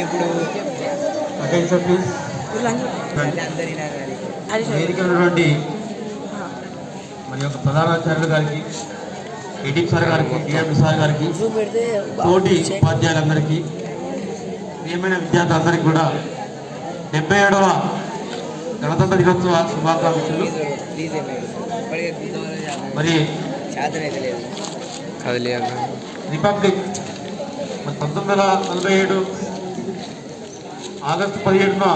ఇప్పుడు attention please వేదిక ఉన్నటువంటి మరి యొక్క ప్రధానాచార్యులు గారికి ఎడిట్ సార్ గారికి డిఎం సార్ గారికి తోటి ఉపాధ్యాయులందరికీ ప్రియమైన విద్యార్థులందరికీ కూడా డెబ్బై ఏడవ గణతంత్ర దినోత్సవ శుభాకాంక్షలు. మరి రిపబ్లిక్ మరి పంతొమ్మిది వందల నలభై ఏడు ఆగస్టు పదిహేడున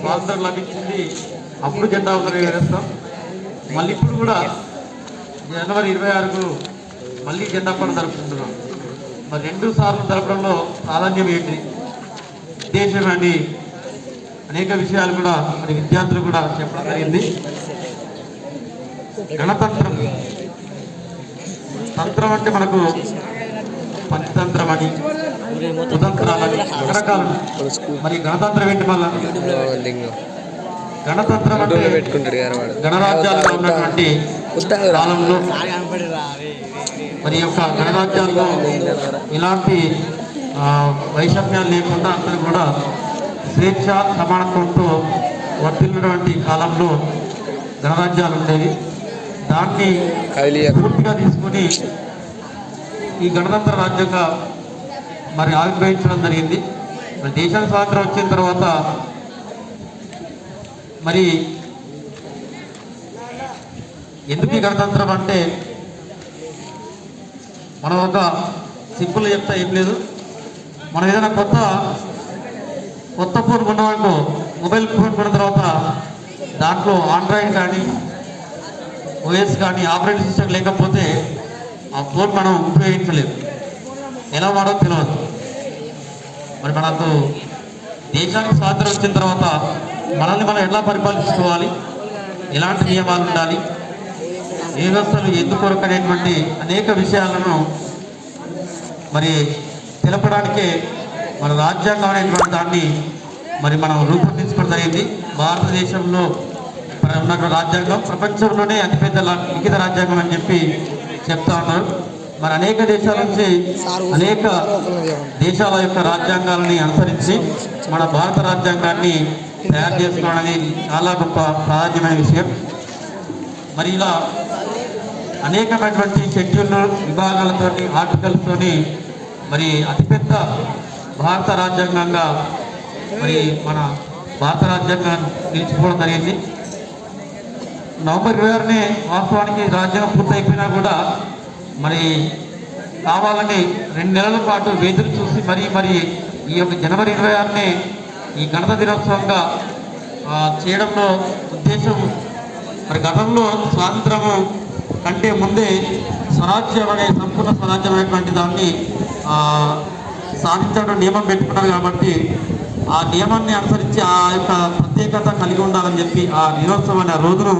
స్వాతంత్రం లభించింది. అప్పుడు జెండా వందనం వేస్తాం మళ్ళీ ఇప్పుడు కూడా జనవరి ఇరవై ఆరుకు మళ్ళీ జెండా పండుగ జరుపుకుంటున్నాం. మరి రెండు సార్లు జరపడంలో ప్రాధాన్యం ఏంటి? ఉద్దేశం అండి అనేక విషయాలు కూడా మరి విద్యార్థులు కూడా చెప్పడం జరిగింది. గణతంత్రం. తంత్రం అంటే మనకు పంచతంత్రం అని కుతంత్రాలని రకరకాలు మరి గణతంత్రం ఏంటి మళ్ళా? గణతంత్రం అంటే గణరాజ్యాలుగా ఉన్నటువంటి కాలంలో మరి యొక్క గణరాజ్యాల్లో ఇలాంటి వైషమ్యాలు లేకుండా అందరూ కూడా స్వేచ్ఛ సమానత్వంతో వర్తిల్లినటువంటి కాలంలో గణరాజ్యాలు ఉండేవి. దాన్ని పూర్తిగా తీసుకొని ఈ గణతంత్ర రాజ్యంగా మరి ఆవిర్భవించడం జరిగింది. మరి దేశానికి స్వాతంత్రం వచ్చిన తర్వాత మరి ఎందుకు ఈ గణతంత్రం అంటే మనం ఒక సింపుల్ చెప్తా ఏం లేదు. మనం ఏదైనా కొత్త కొత్త ఫోన్ కొన్నామనుకో మొబైల్ ఫోన్ కొన్న తర్వాత దాంట్లో ఆండ్రాయిడ్ కానీ ఓఎస్ కానీ ఆపరేటింగ్ సిస్టమ్ లేకపోతే ఆ ఫోన్ మనం ఉపయోగించలేము ఎలా వాడో తెలియదు మరి మనకు దేశానికి స్వాతంత్రం వచ్చిన తర్వాత మనల్ని మనం ఎలా పరిపాలించుకోవాలి? ఎలాంటి నియమాలు ఉండాలి? ఏ వ్యవస్థలు ఎందుకొరకు అనేటువంటి అనేక విషయాలను మరి తెలపడానికే మన రాజ్యాంగం అనేటువంటి దాన్ని మరి మనం రూపొందించుకోవడం జరిగింది. భారతదేశంలో ఉన్నటువంటి ఉన్న రాజ్యాంగం ప్రపంచంలోనే అతిపెద్ద లిఖిత రాజ్యాంగం అని చెప్పి చెప్తా ఉన్నారు మరి అనేక దేశాల నుంచి అనేక దేశాల యొక్క రాజ్యాంగాలని అనుసరించి మన భారత రాజ్యాంగాన్ని తయారు చేసుకోవడం అనేది చాలా గొప్ప ప్రాధాన్యమైన విషయం. మరి ఇలా అనేకమైనటువంటి షెడ్యూల్ విభాగాలతోని ఆర్టికల్స్తోని మరి అతిపెద్ద భారత రాజ్యాంగంగా మరి మన భారత రాజ్యాంగం నిలిచిపోవడం జరిగింది. నవంబర్ ఇరవై ఆరునే వాస్తవానికి రాజ్యాంగం పూర్తయిపోయినా కూడా మరి కావాలని రెండు నెలల పాటు వేదులు చూసి మరీ మరి ఈ యొక్క జనవరి ఇరవై ఆరునే ఈ గణతంత్ర దినోత్సవంగా చేయడంలో ఉద్దేశం మరి గతంలో స్వాతంత్రము కంటే ముందే స్వరాజ్యం అనే సంపూర్ణ స్వరాజ్యం అనేటువంటి దాన్ని సాధించడం నియమం పెట్టుకున్నారు కాబట్టి ఆ నియమాన్ని అనుసరించి ఆ యొక్క ప్రత్యేకత కలిగి ఉండాలని చెప్పి ఆ దినోత్సవం అనే రోజును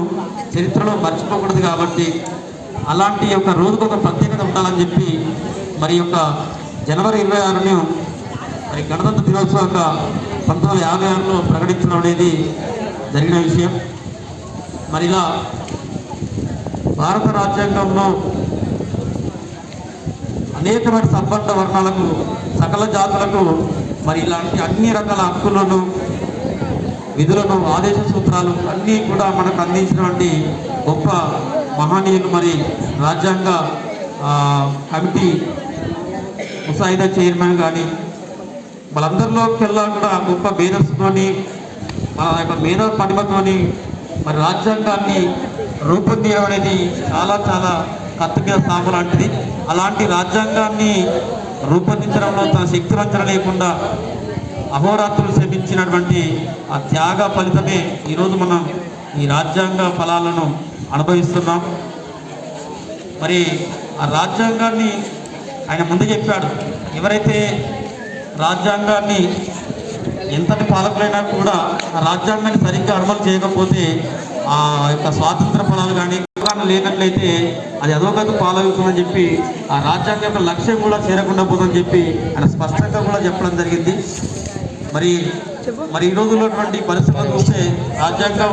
చరిత్రలో మర్చిపోకూడదు కాబట్టి అలాంటి యొక్క రోజుకు ఒక ప్రత్యేకత ఉండాలని చెప్పి మరి యొక్క జనవరి ఇరవై ఆరును మరి గణతంత్ర దినోత్సవంగా పంతొమ్మిది వందల యాభై ఆరులో ప్రకటించడం అనేది జరిగిన విషయం. మరి ఇలా భారత రాజ్యాంగంలో అనేకమైన సంపన్న వర్ణాలకు సకల జాతులకు మరి ఇలాంటి అన్ని రకాల హక్కులను విధులను ఆదేశ సూత్రాలు అన్నీ కూడా మనకు అందించినటువంటి గొప్ప మహనీయులు మరి రాజ్యాంగ కమిటీ ముసాయిదా చైర్మన్ కానీ వాళ్ళందరిలోకెల్లా కూడా గొప్ప మేధస్సుతోని మన యొక్క మేధ పటిమతోని మరి రాజ్యాంగాన్ని రూపొందించడం అనేది చాలా చాలా కత్తి మీద సాము లాంటిది. అలాంటి రాజ్యాంగాన్ని రూపొందించడంలో తన శక్తి లేకుండా అహోరాత్రులు శ్రమించినటువంటి ఆ త్యాగ ఫలితమే ఈరోజు మనం ఈ రాజ్యాంగ ఫలాలను అనుభవిస్తున్నాం. మరి ఆ రాజ్యాంగాన్ని ఆయన ముందు చెప్పాడు. ఎవరైతే రాజ్యాంగాన్ని ఎంతటి పాలకులైనా కూడా ఆ రాజ్యాంగాన్ని సరిగ్గా అమలు చేయకపోతే ఆ యొక్క స్వాతంత్ర ఫలాలు కానీ అవగాహన లేనట్లయితే అది అధోగతి పాలవుతుందని చెప్పి ఆ రాజ్యాంగం యొక్క లక్ష్యం కూడా చేరకుండా పోతుందని చెప్పి ఆయన స్పష్టంగా కూడా చెప్పడం జరిగింది. మరి మరి ఈ రోజుల్లో ఉన్నటువంటి పరిస్థితులు చూస్తే రాజ్యాంగం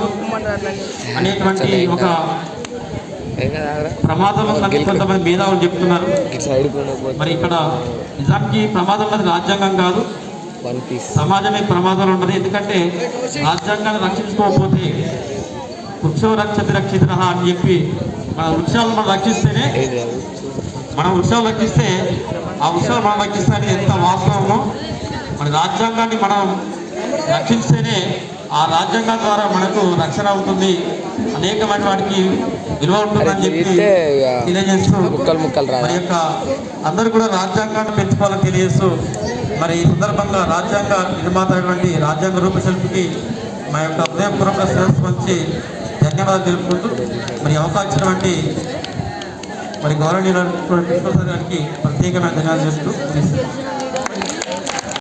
అనేటువంటి ఒక? ప్రమాదం ఉందని కొంతమంది మేధావులు చెప్తున్నారు. మరి ఇక్కడ నిజానికి ప్రమాదం ఉన్నది రాజ్యాంగం కాదు. సమాజమే ప్రమాదంలో ఉన్నది. ఎందుకంటే రాజ్యాంగాన్ని రక్షించుకోకపోతే వృక్షం రక్షతి రక్షిత అని చెప్పి మన వృక్షాలను మనం రక్షిస్తేనే మనం వృక్షాలు రక్షిస్తే ఆ వృక్షాలు మనం రక్షిస్తే అనేది ఎంత వాస్తవమో మన రాజ్యాంగాన్ని మనం రక్షిస్తేనే ఆ రాజ్యాంగం ద్వారా మనకు రక్షణ అవుతుంది అనేకమైన వాటికి విలువ ఉంటుందని చెప్పి తెలియజేస్తూ మరి యొక్క అందరూ కూడా రాజ్యాంగాన్ని పెంచుకోవాలని తెలియజేస్తూ మరి ఈ సందర్భంగా రాజ్యాంగ నిర్మాత అయినటువంటి రాజ్యాంగ రూపశిల్పికి మా యొక్క హృదయపూర్వక శ్రేయస్సు మంచి ధన్యవాదాలు తెలుపుకుంటూ మరి అవకాశం ఇచ్చినటువంటి మరి గౌరవనీయులైనటువంటి గారికి ప్రత్యేకమైన ధన్యవాదాలు ముగిస్తున్నాను.